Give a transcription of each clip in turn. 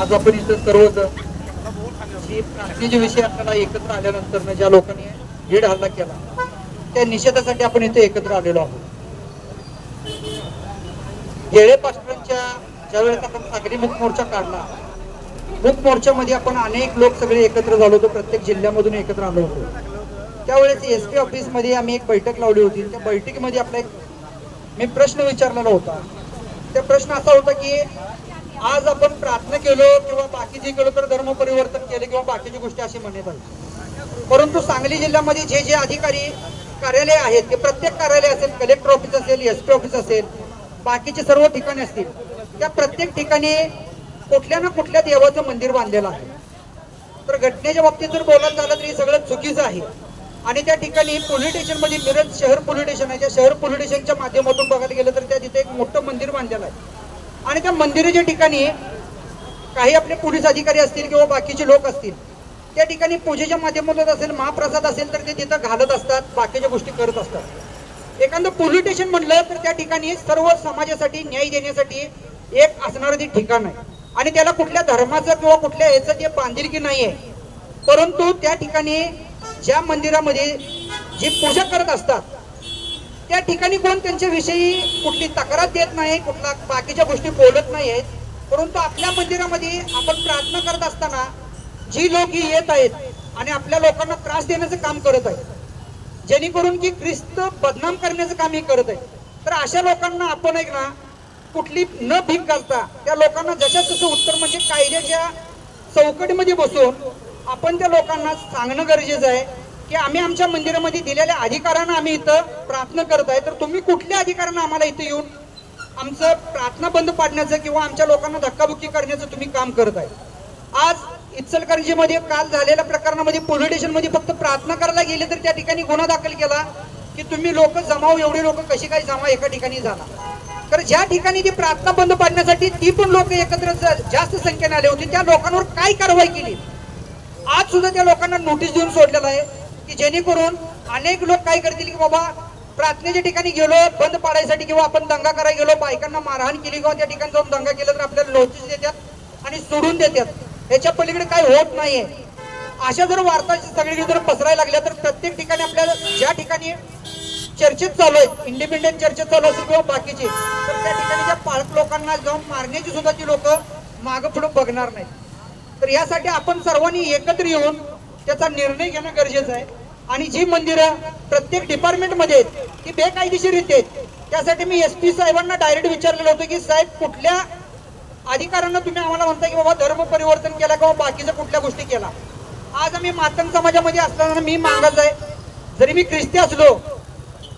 आज आपण इथं सर्वजण जी आपल्याला एकत्र आल्यानंतर ज्या लोकांनी भीड हल्ला केला त्या निषेधासाठी आपण इथे एकत्र आलेलो आहोत. गेळे पास्टरांच्या ज्या वेळेस आपण सागरी मुख मोर्चा काढला मुख मोर्चामध्ये आपण अनेक लोक सगळे एकत्र झालो होतो प्रत्येक जिल्ह्यामधून एकत्र आलो होतो. त्यावेळेस एस पी ऑफिसमध्ये आम्ही एक बैठक लावली होती. त्या बैठकीमध्ये आपला एक मी प्रश्न विचारलेला होता. त्या प्रश्न असा होता की आज आपण प्रार्थना केलो किंवा बाकीचे केलो तर धर्म परिवर्तन केले किंवा बाकीची गोष्टी अशी म्हणत आहे परंतु सांगली जिल्ह्यामध्ये जे जे अधिकारी कार्यालय आहेत ते प्रत्येक कार्यालय असेल कलेक्टर ऑफिस असेल एस पी ऑफिस असेल बाकीचे सर्व ठिकाणी असतील त्या प्रत्येक ठिकाणी कुठल्या ना कुठल्या देवाचं मंदिर बांधलेलं आहे. तर घटनेच्या बाबतीत जर बोलायला झालं तरी सगळं चुकीचं आहे. आणि त्या ठिकाणी पोलीस स्टेशनमध्ये मिरज शहर पोलीस स्टेशन आहे. त्या शहर पोलीस स्टेशनच्या माध्यमातून बघायला गेलं तर त्या तिथे एक मोठं मंदिर बांधलेलं आहे. आणि त्या मंदिराच्या ठिकाणी काही आपले पोलीस अधिकारी असतील किंवा बाकीचे लोक असतील त्या ठिकाणी पूजेच्या माध्यमातून असेल महाप्रसाद असेल तर ते तिथं घालत असतात बाकीच्या गोष्टी करत असतात. एखादं पोलीस स्टेशन म्हणलं तर त्या ठिकाणी सर्व समाजासाठी न्याय देण्यासाठी एक असणारं ते ठिकाण आहे. आणि त्याला कुठल्या धर्माचं किंवा कुठल्या याचं ते बांधिलकी नाही आहे परंतु त्या ठिकाणी ज्या मंदिरामध्ये जी पूजा करत असतात त्या ठिकाणी कोण त्यांच्याविषयी कुठली तक्रार देत नाही कुठला बाकीच्या गोष्टी बोलत नाही आहेत. परंतु आपल्या मंदिरामध्ये आपण प्रार्थना करत असताना जी लोक ही येत आहेत आणि आपल्या लोकांना त्रास देण्याचं काम करत आहेत जेणेकरून की ख्रिस्त बदनाम करण्याचं काम हे करत आहे तर अशा लोकांना आपण एक ना कुठली न भीक घालता त्या लोकांना जशा तसं उत्तर म्हणजे कायद्याच्या चौकटीमध्ये बसून आपण त्या लोकांना सांगणं गरजेचं आहे की आम्ही आमच्या मंदिरामध्ये दिलेल्या अधिकारांना आम्ही इथं प्रार्थना करत आहे. तर तुम्ही कुठल्या अधिकारानं आम्हाला इथं येऊन आमचं प्रार्थना बंद पाडण्याचं किंवा आमच्या लोकांना धक्काबुक्की करण्याचं तुम्ही काम करत आहे? आज इचलकरंजीमध्ये काल झालेल्या प्रकरणामध्ये पोलीस स्टेशनमध्ये फक्त प्रार्थना करायला गेले तर त्या ठिकाणी गुन्हा दाखल केला की तुम्ही लोक जमाव एवढे लोक कशी काय जमा एका ठिकाणी झाला तर ज्या ठिकाणी ती प्रार्थना बंद पाडण्यासाठी ती पण लोक एकत्र जास्त संख्येने आले होते. त्या लोकांवर काय कारवाई केली? आज सुद्धा त्या लोकांना नोटीस देऊन सोडलेलं आहे की जेणेकरून अनेक लोक काय करतील की बाबा प्रार्थनेच्या ठिकाणी गेलो बंद पाडायसाठी किंवा आपण दंगा करायला गेलो बायकांना मारहाण केली किंवा त्या ठिकाणी जाऊन दंगा केला तर आपल्याला नोटीस देतात आणि सोडून देतात. याच्या पलीकडे काय होत नाहीये. अशा जर वार्ता सगळीकडे जर पसरायला लागल्या तर प्रत्येक ठिकाणी आपल्याला ज्या ठिकाणी चर्चेत चालू आहेत इंडिपेंडेंट चर्चेत चालू असेल किंवा बाकीचे तर त्या ठिकाणी त्या पालक लोकांना जाऊन मारण्याची सुद्धा ती लोक मागं पुढे बघणार नाहीत. तर यासाठी आपण सर्वांनी एकत्र येऊन त्याचा निर्णय घेणं गरजेचं आहे. आणि जी मंदिरं प्रत्येक डिपार्टमेंटमध्ये आहेत ती बेकायदेशीर आहेत. त्यासाठी मी एस पी साहेबांना डायरेक्ट विचारलेलं होतं की साहेब कुठल्या अधिकाऱ्यांना तुम्ही आम्हाला म्हणता की बाबा धर्म परिवर्तन केला किंवा बाकीच्या कुठल्या गोष्टी केला? आज आम्ही मातंग समाजामध्ये असताना मी मागत आहे. जरी मी ख्रिस्ती असलो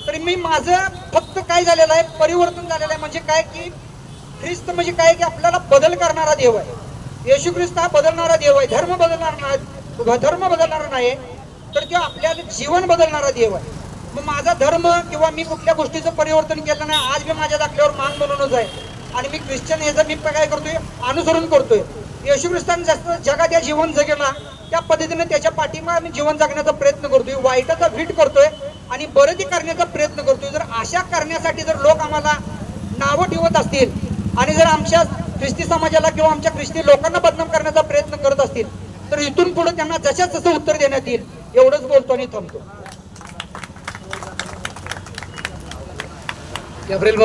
तरी मी माझं फक्त काय झालेलं आहे परिवर्तन झालेलं आहे म्हणजे काय की ख्रिस्त म्हणजे काय की आपल्याला बदल करणारा देव आहे. येशू ख्रिस्त हा बदलणारा देव आहे. धर्म बदलणार नाही धर्म बदलणारा नाही तर तो आपल्याला जीवन बदलणारा देव आहे. मग माझा धर्म किंवा मी कुठल्या गोष्टीचं परिवर्तन केलं नाही आज मी माझ्या दाखल्यावर मान म्हणूनच आहे. आणि मी ख्रिश्चन याचं मी काय करतोय अनुसरण करतोय. येशू ख्रिस्तान जास्त जगात या जीवन जगेला त्या पद्धतीने त्याच्या पाठीमा आम्ही जीवन जगण्याचा प्रयत्न करतोय. वाईटाचा भीट करतोय आणि बरं ते करण्याचा प्रयत्न करतोय. जर अशा करण्यासाठी जर लोक आम्हाला नावं ठेवत असतील आणि जर आमच्या ख्रिस्ती समाजाला किंवा आमच्या ख्रिस्ती लोकांना बदनाम करण्याचा प्रयत्न करत असतील तर इथून पुढे त्यांना जशा तसं उत्तर देण्यात येईल एवढंच बोलतो आणि थांबतो. एप्रिल